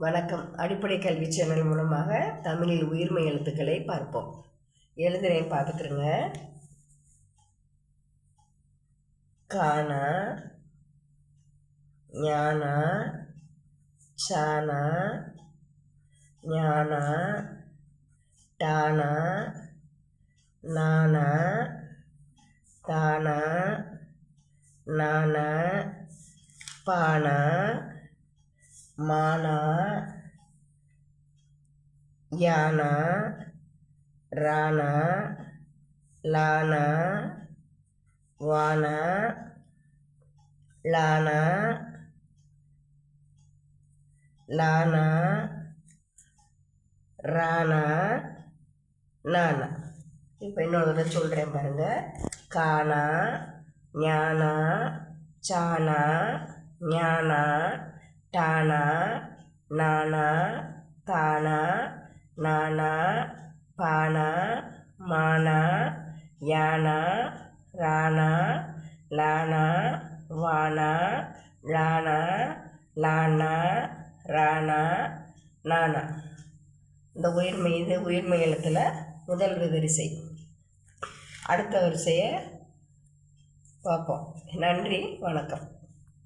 வணக்கம். அடிப்படை கல்வி சேனல் மூலமாக தமிழில் உயிர்மை எழுத்துக்களை பார்ப்போம். எழுதுறேன் பார்த்துக்கிறங்க காணா ஞானா சானா ஞானா டானா நானா தானா நானா பானா மானா யானா ராணா லானா வானா லானா லானா ராணா நானா இப்போ இன்னொரு தடவை சொல்கிறேன் பாருங்கள் கானா ஞானா சானா ஞானா டானா நானா தானா நானா பானா மானா யானா ராணா லானா வானா லானா லானா ராணா நானா. இந்த உயிர்மை இது உயிர்மை எழுத்தில் முதல் வரிசை அடுத்த வரிசையை பார்ப்போம். நன்றி வணக்கம்.